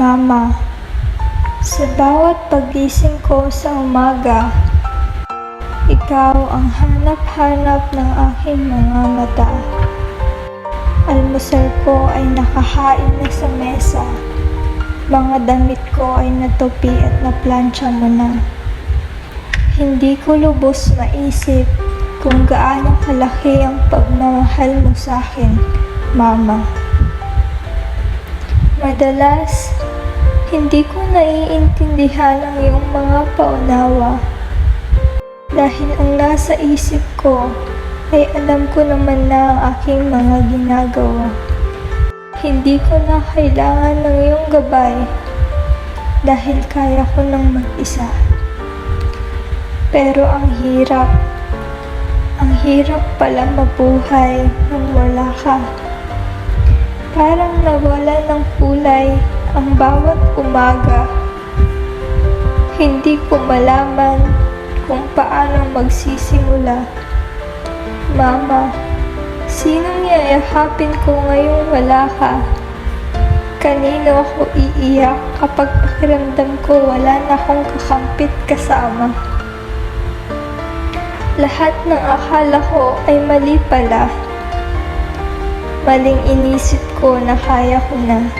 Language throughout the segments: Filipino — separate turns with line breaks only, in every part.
Mama, sa bawat pagising ko sa umaga, ikaw ang hanap-hanap ng aking mga mata. Almusal ko ay nakahain na sa mesa. Mga damit ko ay natupi at naplansya mo na. Hindi ko lubos maisip kung gaano kalaki ang pagmamahal mo sa akin, Mama. Madalas, hindi ko naiintindihan ang iyong mga paunawa. Dahil ang nasa isip ko ay alam ko naman na ang aking mga ginagawa. Hindi ko na kailangan ng iyong gabay dahil kaya ko nang mag-isa. Pero ang hirap, ang hirap pala mabuhay nang wala ka. Parang nawala ng kulay ang bawat umaga. Hindi ko malaman kung paano magsisimula. Mama, sinong yayakapin ko ngayong wala ka? Kanino ako iiyak kapag pakiramdam ko wala na akong kakampit kasama? Lahat ng akala ko ay mali pala. Maling inisip ko na kaya ko na.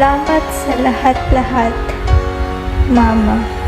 Salamat sa lahat-lahat, Mama.